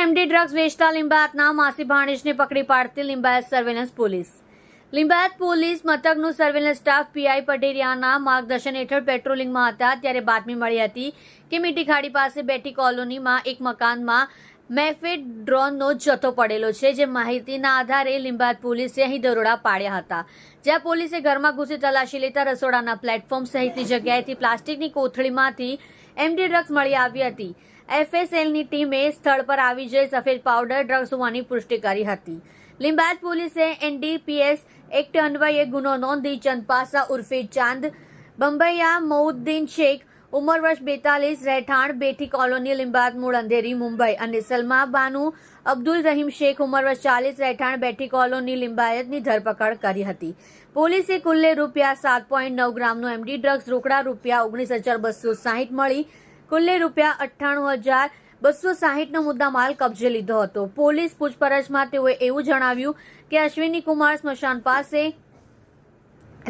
MD drugs વેચતા લિંબાયતના માસી ભાણેજને પકડી પાડતી Limbayat surveillance police. Limbayat police મથકનું surveillance staff PI પટેરિયાના માર્ગદર્શન હેઠળ પેટ્રોલિંગમાં હતા, ત્યારે બાતમી મળી હતી કે મીઠી ખાડી પાસે બેઠી કોલોનીમાં એક મકાનમાં મેફેડ ડ્રોનનો જથ્થો પડેલો છે, જે માહિતીના આધારે લીંબાદ પોલીસે અહીં દરોડા પાડ્યા હતા. જ્યાં પોલીસે ઘરમાં ઘૂસી તલાશી લેતા રસોડાના પ્લેટફોર્મ સહિતની જગ્યાએથી પ્લાસ્ટિકની કોથળીમાંથી એમડી ડ્રગ્સ મળી આવી હતી. એફએસએલની ટીમે સ્થળ પર આવી જઈ સફેદ પાવડર, ડ્રગ્સ હોવાની પુષ્ટિ કરી હતી. લીંબાદ પોલીસે એનડીપીએસ એક્ટ અન્વયે ગુનો નોંધી ચંદપાસા ઉર્ફે ચાંદ બંબૈયા મઉદ્દીન શેખ ઉંમર વર્ષ બેતાલીસ, રહેઠાણ, બેઠી કોલોની, લિંબાયત મૂળ, અંધેરી, મુંબઈ અને સલમા બાનુ અબ્દુલ રહીમ શેખ ઉંમર વર્ષ ચાલીસ, રહેઠાણ, બેઠી કોલોની, લિંબાયતની ધરપકડ કરી હતી. પોલીસે કુલ્લે રૂપિયા સાત પોઈન્ટ નવ ગ્રામનું એમડી ડ્રગ્સ, રોકડા રૂપિયા ઓગણીસ હજાર બસો સાહીઠ મળી, કુલ્લે રૂપિયા અઠ્ઠાણું હજાર બસો સાહીઠનો મુદ્દામાલ કબજે લીધો હતો. પોલીસ પૂછપરછમાં તેઓએ એવું જણાવ્યું કે અશ્વિની કુમાર સ્મશાન પાસે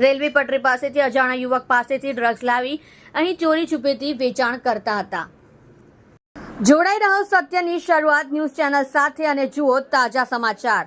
રેલવે પટરી પાસેથી અજાણ્યા યુવક પાસેથી ડ્રગ્સ લાવી અહીં ચોરી છુપેથી વેચાણ કરતા હતા. જોડાઈ રહો સત્યની શરૂઆત ન્યૂઝ ચેનલ સાથે અને જુઓ તાજા સમાચાર.